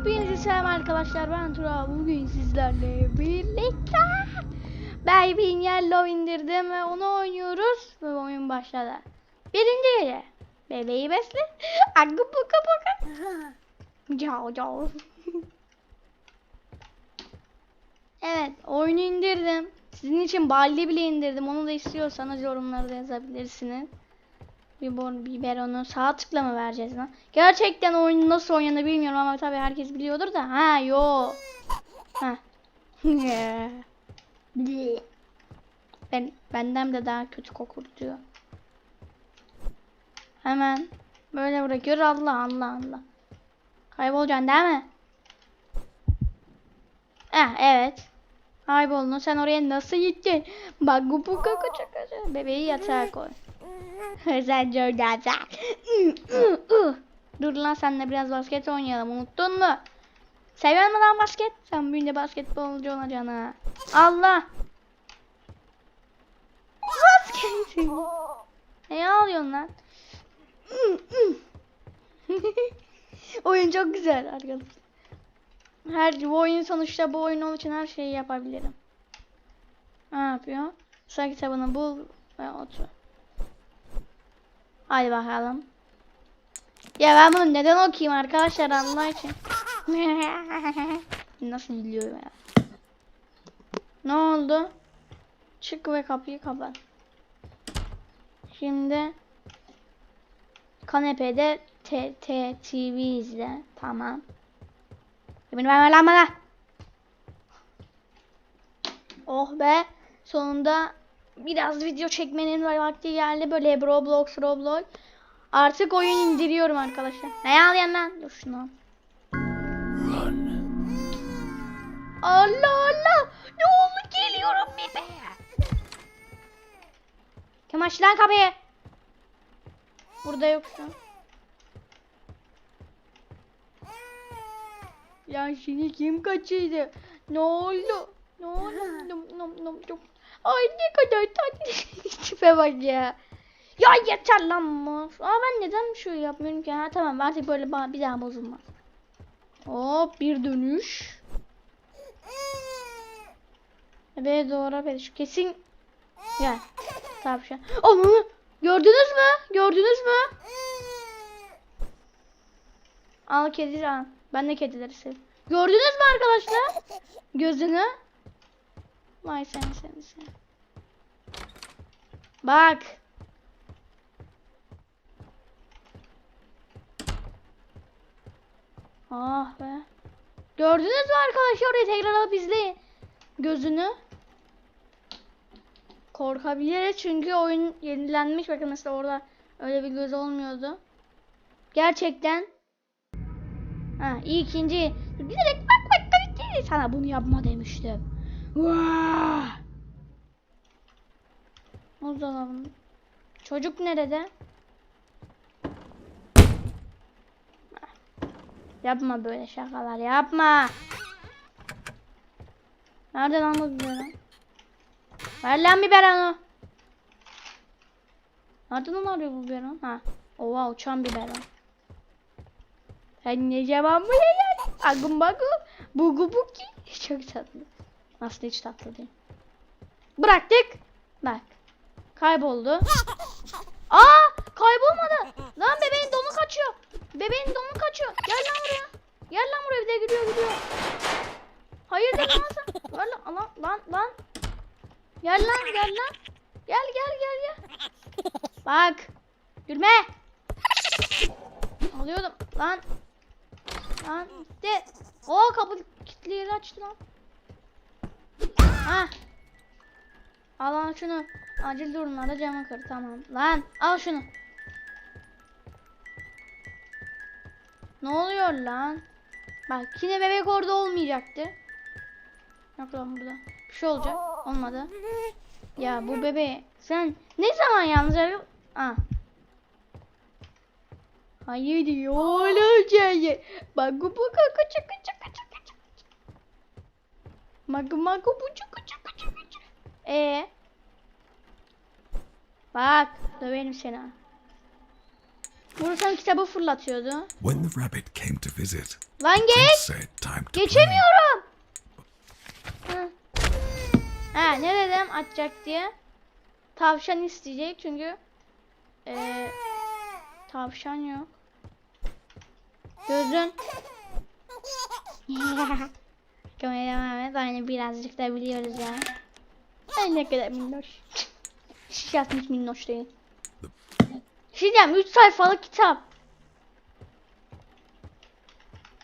Hepinize selam arkadaşlar ben Tura bugün sizlerle birlikte Baby Yellow indirdim ve onu oynuyoruz ve oyun başladı. Birinci gece bebeği besle Agı buka buka Cao cao Evet oyunu indirdim. Sizin için balli bile indirdim. Onu da istiyorsanız yorumlarda yazabilirsiniz. Biber, biberonu sağ tıkla mı vereceğiz lan? Gerçekten oyunu nasıl oynanır bilmiyorum ama tabii herkes biliyordur da. Ha yo. Ha. Ben benden de daha kötü kokur diyor. Hemen böyle bırakıyor Allah Allah Allah. Kaybolacaksın değil mi? Ha evet. Kayboldun. Sen oraya nasıl gittin? Bak bu bu kaka. Bebeği yatağa koy. Sen Jordan'sa. Dur lan senle biraz basket oynayalım. Unuttun mu? Seviyor musun basket? Sen büyünce basketbolcu olacaksın ha. Allah. Basket. ne ağlıyorsun lan? oyun çok güzel arkadaşlar. Her bu oyun sonuçta bu oyun için her şeyi yapabilirim. Ne yapıyor? Sayı kitabını bul ve otur. Hadi bakalım. Ya ben bunu neden okuyayım arkadaşlar Allah için. Nasıl gülüyorum ya. Ne oldu? Çık ve kapıyı kapat. Şimdi kanepede T T TV izle. Tamam. Beni verme lan bana. Oh be. Sonunda biraz video çekmenin vakti geldi. Böyle Roblox, Roblox. Artık oyun indiriyorum arkadaşlar. Ne ağlayan lan? Dur şunu. al. Allah Allah. Ne oldu? Geliyorum bebe. Kim açtı lan kapıyı? Burada yoksun. Ya şimdi kim kaçırdı? Ne oldu? Ne oldu? Nom nom nom. Ay ne kadar tatlı. Tipe bak ya. Ya yeter lan mı? Aa ben neden şu yapmıyorum ki? Ha tamam artık böyle ba- bir daha bozulmaz. Hop bir dönüş. Bebeğe doğru şu kesin. Gel. Tavşan. Onu gördünüz mü? Gördünüz mü? Al kedi al. Ben de kedileri seviyorum. Gördünüz mü arkadaşlar? Gözünü. Vay sen sen sen. Bak. Ah be. Gördünüz mü arkadaşlar orayı tekrar alıp izleyin. Gözünü. Korkabiliriz çünkü oyun yenilenmiş. Bakın mesela orada öyle bir göz olmuyordu. Gerçekten. Ha ikinci. Giderek bak bak kaliteli. Sana bunu yapma demiştim. Vah! Buzdolabında. Çocuk nerede? Yapma böyle şakalar yapma. Nerede lan bu biberon? Ver lan biberonu. Nereden arıyor bu biberon? Ha. Oha uçan biberon. Sen ne zaman buraya geldin? Agum bagum. Bugu buki. Çok tatlı. Aslında hiç tatlı değil. Bıraktık. Bak. Kayboldu. Aa kaybolmadı. Lan bebeğin donu kaçıyor. Bebeğin donu kaçıyor. Gel lan buraya. Gel lan buraya bir de gülüyor gülüyor. Hayır lan sen. Ver lan lan lan lan. Gel lan gel lan. Gel gel gel gel. Bak. Gülme. Alıyordum lan. Lan de. O kapı kilitli yeri açtı lan. Ha. Al lan şunu. Acil durumlarda camı kır tamam. Lan al şunu. Ne oluyor lan? Bak yine bebek orada olmayacaktı. Yok lan burada. Bir şey olacak. Olmadı. Ya bu bebe sen ne zaman yalnız arıyor? Ah. Hayır diyor olacak. Bak bu bu kaça kaça kaça kaça. Bak bak bu kaça kaça kaça. E Bak döverim seni. ha. Vursam kitabı fırlatıyordu. When the rabbit came to visit, Lan geç. said, "Time to play." Geçemiyorum. Ha. ha ne dedim açacak diye. Tavşan isteyecek çünkü eee tavşan yok. Gözün. Kameraman aynı birazcık da biliyoruz ya. Ay ne kadar minnoş. Şiş yazmış minnoş değil. Diyeceğim 3 sayfalık kitap.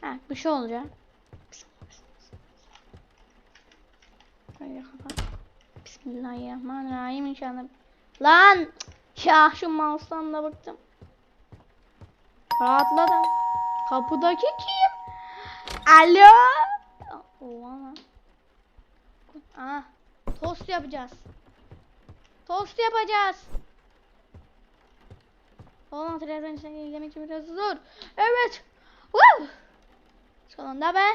Ha bir şey olacak. Bismillahirrahmanirrahim inşallah. Lan! Ya şu mouse'dan da bıktım. Rahatladım. Kapıdaki kim? Alo? Oha lan. Ah, tost yapacağız. Tost yapacağız. Olan televizyon içine izlemek için biraz zor. Evet. Woo! Sonunda be.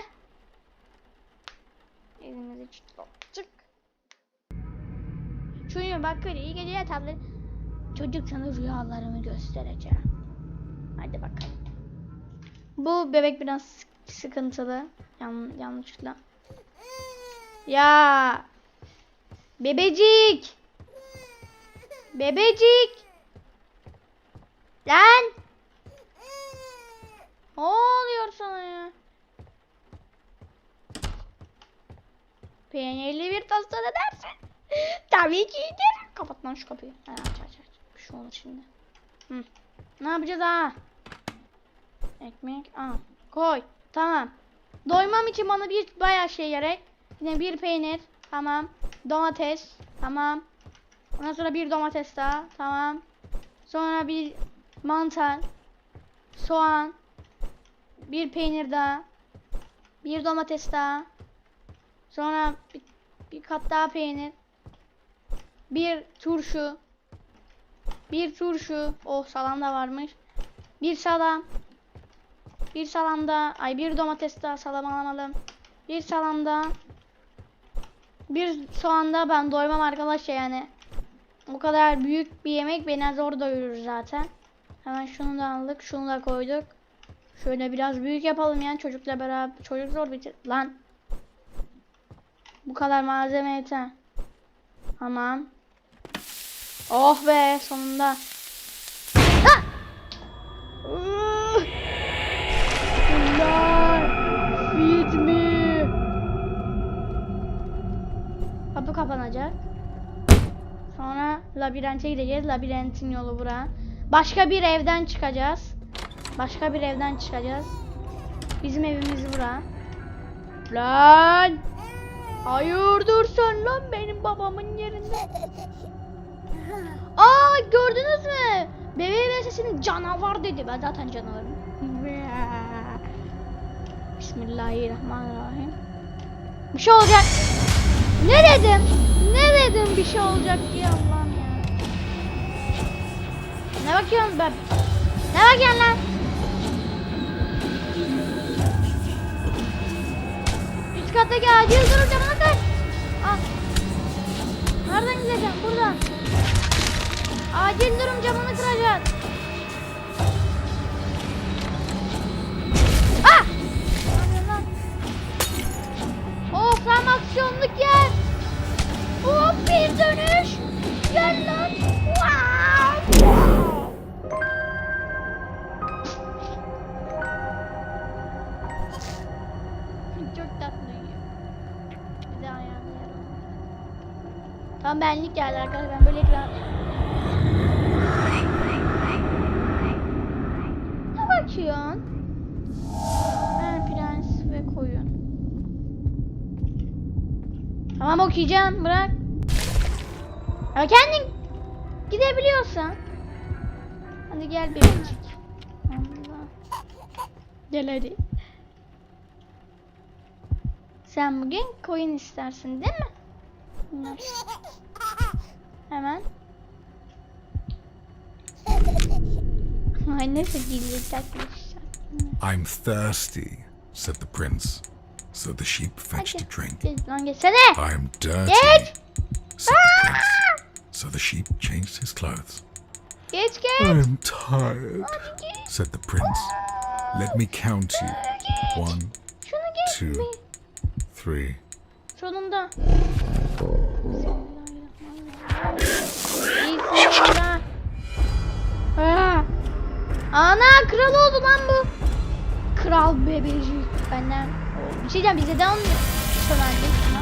Elimizi çık. Çünkü bak böyle iyi geceler tatlı. Çocuk sana rüyalarımı göstereceğim. Hadi bakalım. Bu bebek biraz sıkıntılı. Yan, yanlışlıkla. Ya. Bebecik. Bebecik. Lan. Ne oluyor sana ya? Peynirli bir tost ne dersin? Tabii ki yedim. Kapat lan şu kapıyı. Ha, aç aç aç. Bir şey olur şimdi. Hı. Ne yapacağız ha? Ekmek al. Koy. Tamam. Doymam için bana bir bayağı şey gerek. Yine bir peynir. Tamam. Domates. Tamam. Ondan sonra bir domates daha. Tamam. Sonra bir mantar. Soğan. Bir peynir daha. Bir domates daha. Sonra bir, bir kat daha peynir. Bir turşu. Bir turşu. Oh salam da varmış. Bir salam. Bir salam da. Ay bir domates daha salam alamadım. Bir salam da. Bir soğan da ben doymam arkadaşlar yani. O kadar büyük bir yemek beni zor doyurur zaten. Hemen şunu da aldık. Şunu da koyduk. Şöyle biraz büyük yapalım yani çocukla beraber. Çocuk zor bitir. Lan. Bu kadar malzeme yeter. Tamam. Oh be sonunda. Kapanacak. Sonra labirente gideceğiz. Labirentin yolu bura. Başka bir evden çıkacağız. Başka bir evden çıkacağız. Bizim evimiz bura. Lan! Hayırdır sen lan benim babamın yerinde. Aa gördünüz mü? Bebeğe ben sesini canavar dedi. Ben zaten canavarım. Bismillahirrahmanirrahim. Bir şey olacak. Ne dedim? Ne dedim bir şey olacak diye Allah'ım ya. Ne bakıyorsun ben? Ne bakıyorsun lan? Üst kattaki acil durum camına kır. Al. Nereden gideceğim? Buradan. Acil durum camını kıracağız. Tam aksiyonluk yer. Hop bir dönüş. Gel lan. Çok tatlı uyuyor. Bir de ayağını yaralım. Tam benlik geldi arkadaşlar. Ben böyle ekran... Tamam okuyacağım. Bırak. Ya kendin gidebiliyorsan. Hadi gel bebecik. Allah. Gel hadi. Sen bugün koyun istersin değil mi? Hemen. Ay takmış. I'm thirsty, said the prince. So the sheep fetched a drink. Lan geçsene. I'm dirty, Geç. said the prince. So the sheep changed his clothes. Geç geç. I'm tired, said the prince. Let me count you. One, Şunu geç. two, three. Sonunda. Bismillah. Ha. Ana kral oldu lan bu. Kral bebecik benden. Bir şey diyeceğim bize de almıyor. Şuna.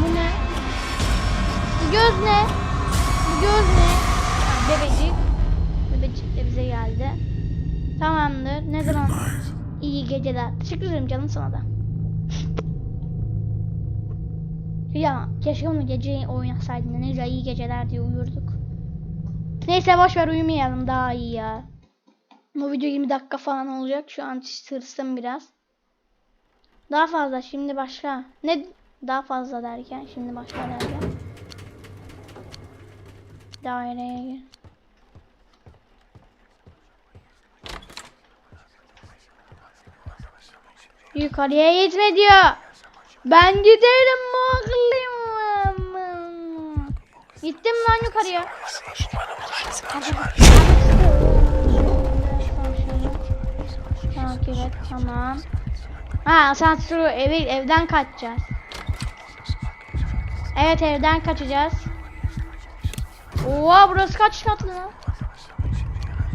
Bu ne? Bu göz ne? Bu göz ne? Bebecik. Bebecik de bize geldi. Tamamdır. Ne zaman? İyi geceler. Teşekkür ederim canım sana da. Ya keşke onu gece oynasaydın. Ne güzel iyi geceler diye uyurduk. Neyse boş ver uyumayalım daha iyi ya. Bu video 20 dakika falan olacak. Şu an tırstım biraz. Daha fazla şimdi başka. Ne daha fazla derken şimdi başka derken. Daireye gir. Yukarıya gitme diyor. Ben giderim muhakkallıyım. Gittim lan yukarıya. Tamam. Ha asansörü evi evden kaçacağız. Evet evden kaçacağız. Oha burası kaç katlı?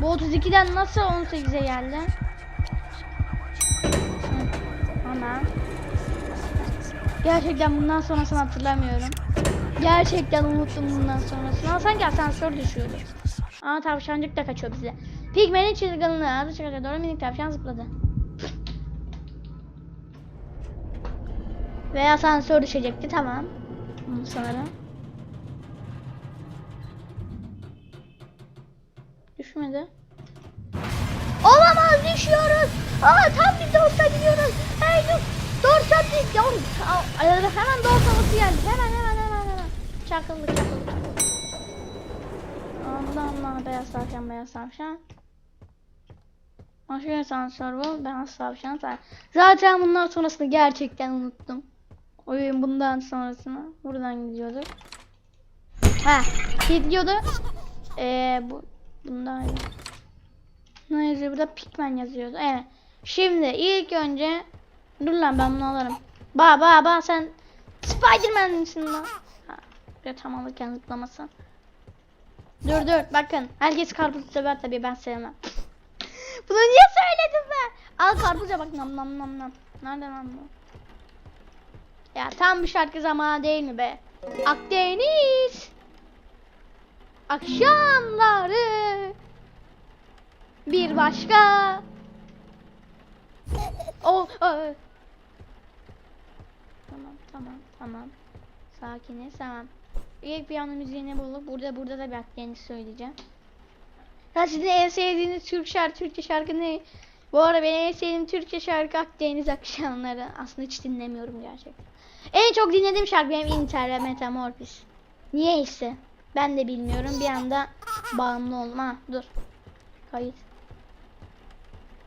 Bu 32'den nasıl 18'e geldi? Tamam. Gerçekten bundan sonrasını hatırlamıyorum. Gerçekten unuttum bundan sonrasını. Ama sanki asansör düşüyordu. Aa tavşancık da kaçıyor bize. Pigmenin çizgınlığı adı çıkacak doğru minik tavşan zıpladı. Ve asansör düşecekti tamam. Sanırım. Düşmedi. Olamaz düşüyoruz. Aa tam biz doğuşta gidiyoruz. Hey dur. Ya, Aa, ay, hemen havası geldi. Hemen hemen hemen hemen. Çakıldı çakıldı. Allah Allah beyaz tavşan beyaz tavşan. Aşırı asansör bu. Beyaz tavşan sen. Zaten bundan sonrasını gerçekten unuttum. Oyun bundan sonrasını buradan gidiyorduk. Ha gidiyordu. Ee, bu bundan ne yazıyor burada? Pikmen yazıyordu. Evet. Şimdi ilk önce dur lan ben bunu alırım. Ba ba ba sen Spiderman'sin lan. Ha, bir tam alırken zıplamasın. Dur dur bakın. Herkes karpuz sever tabii ben sevmem. bunu niye söyledim ben? Al karpuza bak nam nam nam nam. Nerede lan bu? Ya tam bir şarkı zamanı değil mi be? Akdeniz. Akşamları bir başka. Oh, oh. Tamam, tamam, tamam. Sakiniz, tamam. İlk piyano müziğini bulup burada burada da bir Akdeniz söyleyeceğim. Ya sizin en sevdiğiniz Türk şarkı, Türkçe şarkı ne? Bu arada benim en sevdiğim Türkçe şarkı Akdeniz akşamları. Aslında hiç dinlemiyorum gerçekten. En çok dinlediğim şarkı benim Inter ve Metamorphosis. Niye ise? Ben de bilmiyorum. Bir anda bağımlı olma. Dur. Kayıt.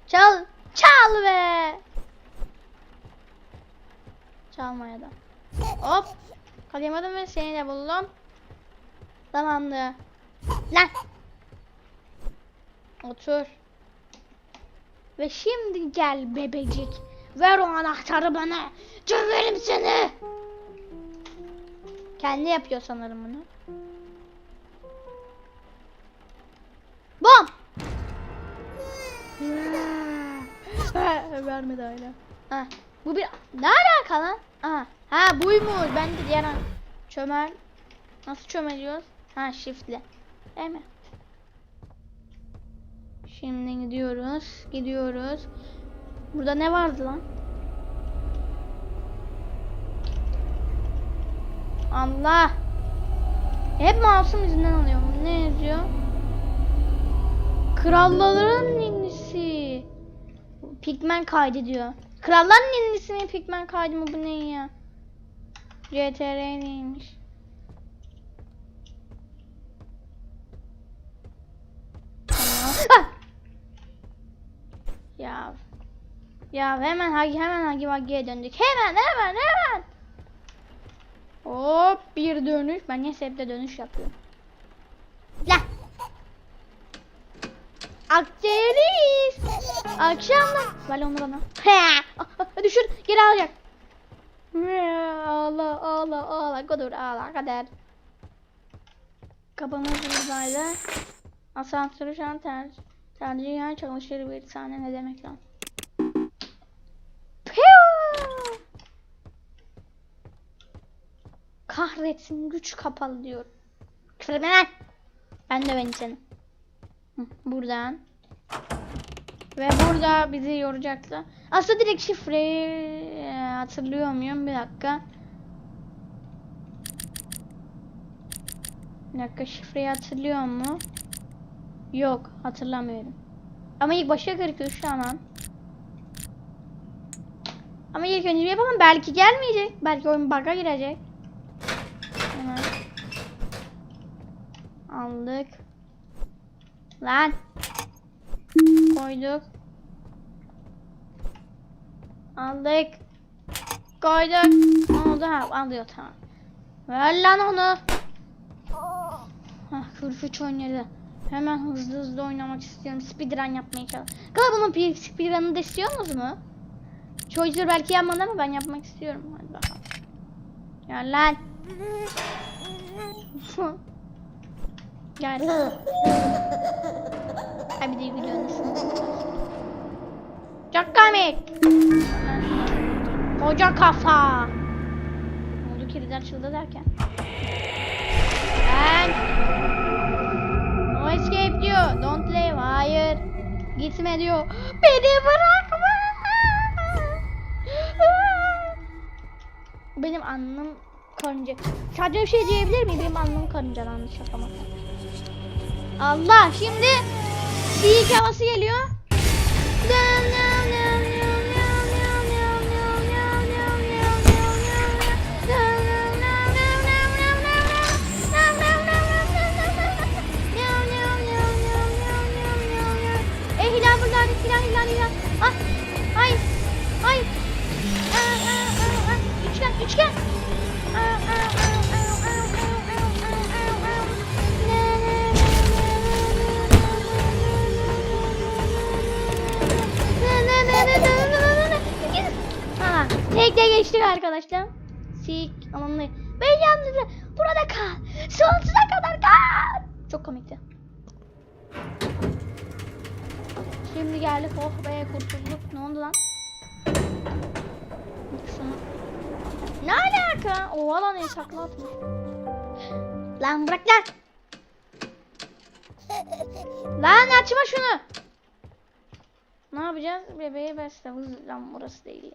Çal. Çal be. Çalmaya da. Hop. Kalayamadım ve seni de buldum. Tamamdır. Lan. Otur. Ve şimdi gel bebecik. Ver o anahtarı bana. Döverim seni. Kendi yapıyor sanırım bunu. Bom. Vermedi hala. Ha, bu bir ne alaka lan? Aha. Ha buymuş. Ben de diğer an- çömel. Nasıl çömeliyoruz? Ha shift'le. Değil mi? Şimdi gidiyoruz. Gidiyoruz. Burada ne vardı lan? Allah. Hep masum yüzünden alıyorum. Ne yazıyor? Kralların ninnisi. Pigmen kaydı diyor. Kralların ninnisi mi? Kaydı mı? Bu ne ya? CTR neymiş? Tamam. Ah! Ya. Ya hemen Hagi hemen Hagi Vagi'ye döndük. Hemen hemen hemen. Hop bir dönüş. Ben niye de dönüş yapıyorum? La. Akdeniz. Akşamlar. Ver onu bana. Düşür. Geri alacak. Ağla ağla ağla. Kudur ağla kader. Kapımız buradaydı. Asansörü şu an ter tercihen çalışır bir saniye ne demek lan? Kahretsin güç kapalı diyor. Küfür. Ben de beni senin. Hı, Buradan. Ve burada bizi yoracaktı. Aslında direkt şifreyi e, hatırlıyor muyum? Bir dakika. Bir dakika şifreyi hatırlıyor mu? Yok hatırlamıyorum. Ama ilk başta 43 tamam. Ama ilk önce bir yapalım. Belki gelmeyecek. Belki oyun bug'a girecek. Hemen. Aldık. Lan. Koyduk. Aldık. Koyduk. Oldu? Ha, alıyor tamam. Ver lan onu. Hah 43 oynadı. Hemen hızlı hızlı oynamak istiyorum. Speedrun yapmaya çalışıyorum. Kala bunun bir speedrun'ı da istiyorsunuz mu? Choicer belki yapmadı ama ben yapmak istiyorum. Hadi bakalım. Gel lan. Gel. Ay bir de gülüyorsunuz. Çok komik. Koca kafa. Ne oldu kilidi açıldı derken. Ben. No escape diyor. Don't leave. Hayır. Gitme diyor. Beni bırakma. Benim annem karınca. Sadece bir şey diyebilir miyim? Benim annem karıncalandı şakamakla. Allah şimdi bir havası geliyor. Eh Hilal buradan Hilal Hilal Hilal. Ah hayır hayır. Aa, aa, aa, aa. Üçgen üçgen. Tekne geçtik arkadaşlar. Sik anlamlı. Ben yalnızım. Burada kal. Sonsuza kadar kal. Çok komikti. Şimdi geldik. Oh be kurtulduk. Ne oldu lan? Baksana. Ne alaka? O alan el takla atmış. Lan bırak lan. Lan açma şunu. Ne yapacağız? Bebeği besle. Lan burası değil ya.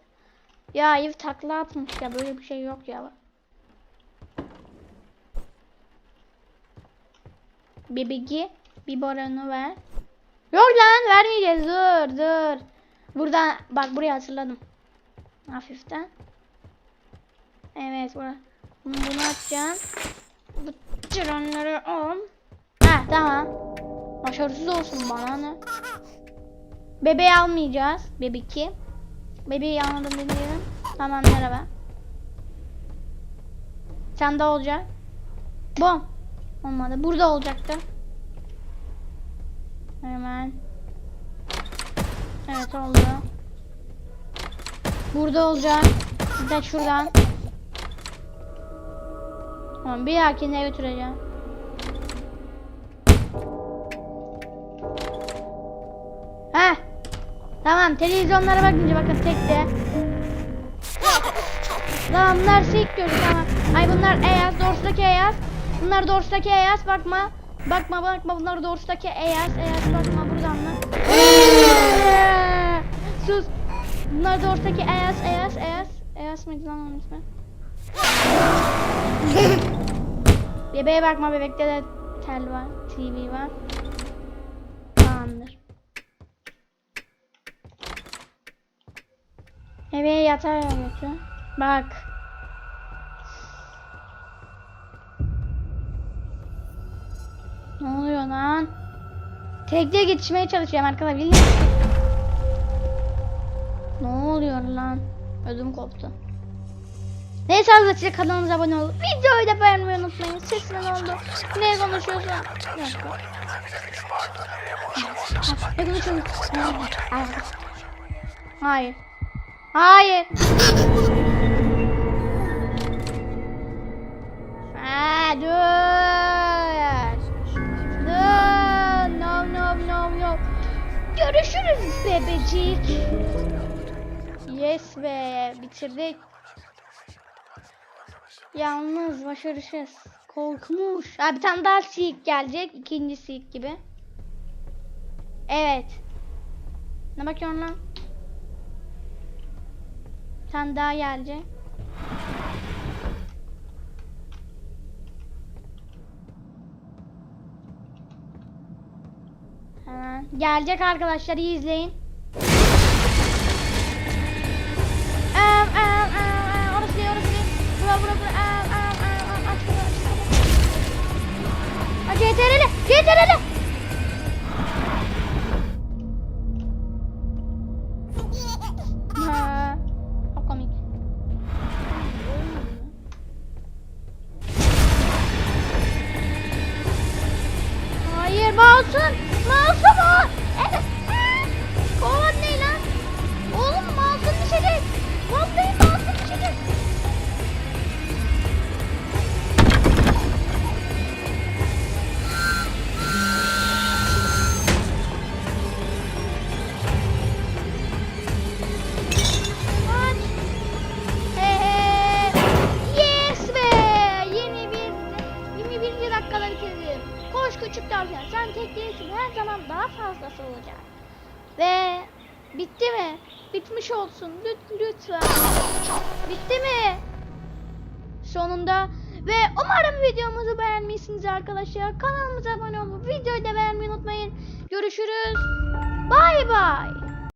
Ya ev takla atmış ya. Böyle bir şey yok ya. Bebeği bir boranı ver. Yok lan vermeyeceğiz. Dur dur. Buradan bak buraya hatırladım. Hafiften. Evet. Bunu, bunu açacağım. Bu trenleri al. Ha tamam. Başarısız olsun bana ne? Bebeği almayacağız. Bebeki. Bebeği almadım dedim. Tamam merhaba. Sen de olacak. Bom. Olmadı. Burada olacaktı. Hemen. Evet oldu. Burada olacak. Bir de şuradan. Tamam bir dahakine götüreceğim. Heh. Tamam televizyonlara bakınca bakın tekte. Tamam bunlar sik diyoruz tamam. Ay bunlar Eyas, Dors'taki Eyas. Bunlar Dors'taki Eyas bakma. Bakma bakma bunlar Dors'taki Eyas. Eyas bakma buradan mı? Sus. Bunlar Dors'taki Eyas, Eyas, Eyas. Eyas mıydı lan onun ismi? Bebeğe bakma bebekte de tel var, TV var. Tamamdır. Bebeğe yatağa götür. Bak. Ne oluyor lan? Tekte geçmeye çalışıyorum arkadaşlar. Ne oluyor lan? Ödüm koptu. Neyse arkadaşlar kanalımıza abone olup videoyu da beğenmeyi unutmayın. Sesine ne oldu? Ne konuşuyorsun? Ne konuşuyorsun? Hayır. Hayır. Aa, dur. Dur. No no no no. Görüşürüz bebecik. Yes be bitirdik. Yalnız başarısız. Korkmuş. Ha bir tane daha sik gelecek. ikinci sik gibi. Evet. Ne bakıyorsun lan? Bir tane daha gelecek. Hemen. Gelecek arkadaşlar iyi izleyin. Bunu. Aa, arkadaşlar. Kanalımıza abone olup videoyu da beğenmeyi unutmayın. Görüşürüz. Bay bay.